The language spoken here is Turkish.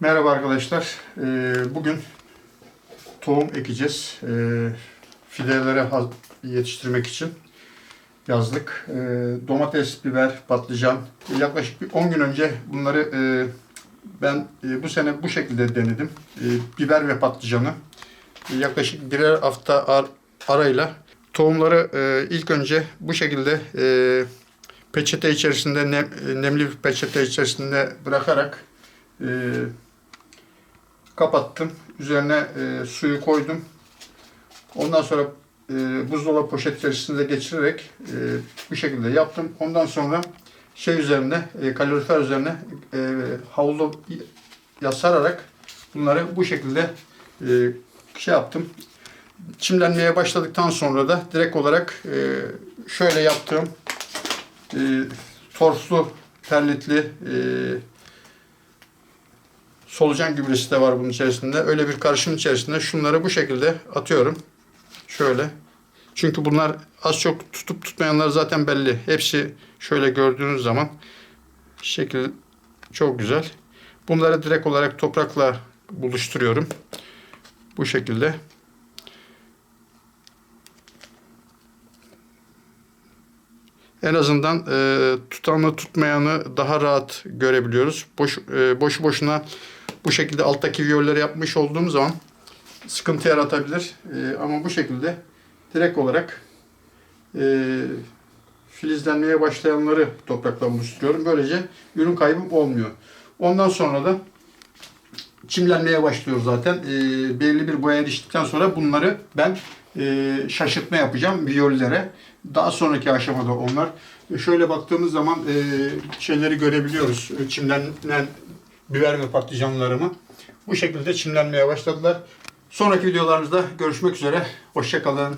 Merhaba arkadaşlar. Ee, Bugün tohum ekeceğiz. Ee, Fidelere yetiştirmek için yazlık. Ee, Domates, biber, patlıcan. Yaklaşık bir 10 gün önce bunları e, ben e, bu sene bu şekilde denedim. Biber ve patlıcanı. Yaklaşık birer hafta ar- arayla tohumları e, ilk önce bu şekilde peçete içerisinde nem, nemli bir peçete içerisinde bırakarak e, kapattım. Üzerine e, suyu koydum. Ondan sonra e, buzdolabı poşet içerisinde geçirerek e, bu şekilde yaptım. Ondan sonra şey üzerine, e, kalorifer üzerine e, havlu yasararak bunları bu şekilde e, şey yaptım. Çimlenmeye başladıktan sonra da direkt olarak e, şöyle yaptığım e, torflu, perlitli e, solucan gübresi de var bunun içerisinde. Öyle bir karışım içerisinde şunları bu şekilde atıyorum. Şöyle. Çünkü bunlar az çok tutup tutmayanlar zaten belli. Hepsi şöyle gördüğünüz zaman şekil çok güzel. Bunları direkt olarak toprakla buluşturuyorum. Bu şekilde. En azından e, tutanla tutmayanı daha rahat görebiliyoruz. Boş, e, boşu boşuna bu şekilde alttaki viyolleri yapmış olduğum zaman sıkıntı yaratabilir. E, ama bu şekilde direkt olarak e, filizlenmeye başlayanları toprakla buluşturuyorum. Böylece ürün kaybım olmuyor. Ondan sonra da çimlenmeye başlıyor zaten. E, belirli bir boyaya eriştikten sonra bunları ben e, şaşırtma yapacağım viyollere. Daha sonraki aşamada onlar. Şöyle baktığımız zaman e, şeyleri görebiliyoruz. Çimlenen biber ve patlıcanlarımı. Bu şekilde çimlenmeye başladılar. Sonraki videolarımızda görüşmek üzere. Hoşçakalın.